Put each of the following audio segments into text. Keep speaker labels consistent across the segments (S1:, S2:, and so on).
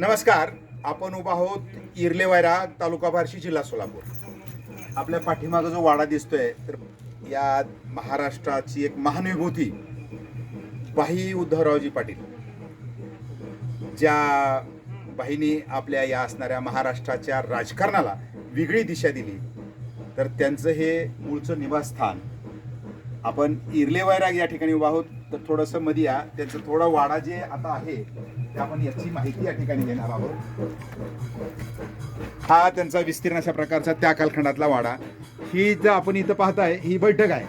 S1: नमस्कार आपण उभा आहोत इरलेवायरा तालुका बार्शी जिल्हा सोलापूर. आपल्या पाठीमागं जो वाडा दिसतोय तर या महाराष्ट्राची एक महानुभूती भाई उद्धवरावजी पाटील. ज्या बाईंनी आपल्या या असणाऱ्या महाराष्ट्राच्या राजकारणाला वेगळी दिशा दिली तर त्यांचं हे मूळचं निवासस्थान आपण इरले वैराग या ठिकाणी उभा आहोत. तर थोडंसं मध्ये या. त्यांचं थोडा वाडा जे आता आहे ते आपण याची माहिती या ठिकाणी देणार आहोत. हा त्यांचा विस्तीर्ण अशा प्रकारचा त्या कालखंडातला वाडा. ही जर आपण इथं पाहताय ही बैठक आहे.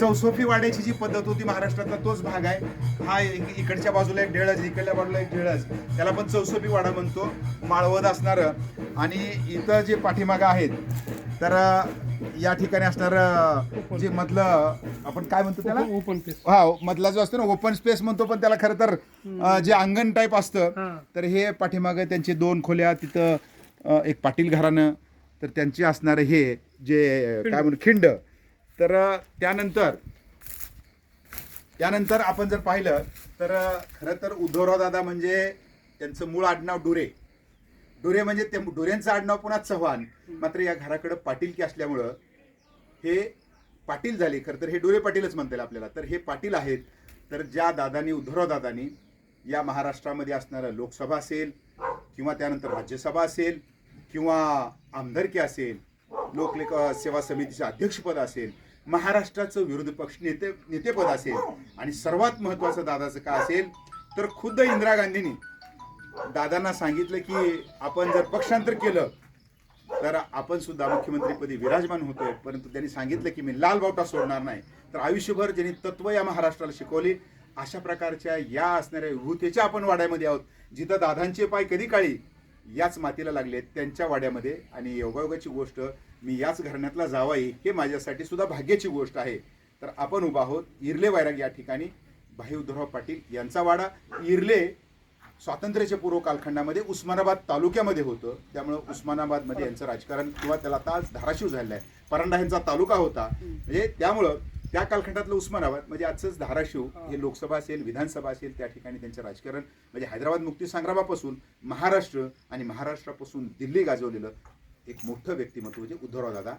S1: चौसोफी वाड्याची जी पद्धत होती महाराष्ट्रातला तोच भाग आहे. हा इक- इकडच्या बाजूला एक ढेळच इकडल्या बाजूला एक ढेळच त्याला पण चौसोफी वाडा म्हणतो माळवद असणार. आणि इथं जे पाठीमागं आहेत तर या ठिकाणी असणार जे मधलं आपण काय म्हणतो त्याला?
S2: ओपन पेस
S1: हा मधला जो असतो ना ओपन स्पेस म्हणतो पण त्याला खरं तर जे अंगण टाईप असतं. तर हे पाठीमागे त्यांचे दोन खोल्या तिथं एक पाटील घराणं तर त्यांचे असणारे हे जे काय म्हणू खिंड. तर त्यानंतर त्यानंतर आपण जर पाहिलं तर खरं तर उद्धवराव दादा म्हणजे त्यांचं मूळ आडनाव डुरे. डुरे म्हणजे ते डुरेंचं आडनाव पुन्हा चव्हाण. मात्र या घराकडं पाटीलकी असल्यामुळं हे पाटील झाले. खरं तर हे डुरे पाटीलच म्हणता येईल आपल्याला. तर हे पाटील आहेत. तर ज्या दादानी उद्धवराव दादानी या महाराष्ट्रामध्ये असणारं लोकसभा असेल किंवा त्यानंतर राज्यसभा असेल किंवा आमदारकी असेल लोकलेख सेवा समितीचे अध्यक्षपद असेल महाराष्ट्राचं विरोधी पक्ष नेते नेतेपद असेल आणि सर्वात महत्त्वाचं दादाचं काय असेल तर खुद्द इंदिरा गांधींनी दादांना सांगितलं की आपण जर पक्षांतर केलं तर आपण सुद्धा मुख्यमंत्रीपदी विराजमान होतोय. परंतु त्यांनी सांगितलं की मी लाल बावटा सोडणार नाही. तर आयुष्यभर ज्यांनी तत्व या महाराष्ट्राला शिकवली अशा प्रकारच्या या असणाऱ्या विभूतेच्या आपण वाड्यामध्ये आहोत जिथं दादांचे पाय कधी काळी याच मातीला लागलेत त्यांच्या वाड्यामध्ये. आणि योगायोगाची गोष्ट मी याच घराण्यातला जावाई हे माझ्यासाठी सुद्धा भाग्याची गोष्ट आहे. तर आपण उभा आहोत इर्ले वैराग या ठिकाणी. भाई उद्धवराव पाटील यांचा वाडा. इर्ले स्वातंत्र्याच्या पूर्व कालखंडामध्ये उस्मानाबाद तालुक्यामध्ये होतं. त्यामुळं उस्मानाबादमध्ये यांचं राजकारण किंवा त्याला आता धाराशिव झालेलं आहे. परांडा यांचा तालुका होता. म्हणजे त्यामुळं त्या कालखंडातलं उस्मानाबाद म्हणजे आजचंच धाराशिव हे. लोकसभा असेल विधानसभा असेल त्या ठिकाणी त्यांचं राजकारण म्हणजे हैदराबाद मुक्ती संग्रामापासून महाराष्ट्र आणि महाराष्ट्रापासून दिल्ली गाजवलेलं एक मोठं व्यक्तिमत्व म्हणजे उद्धवराव दादा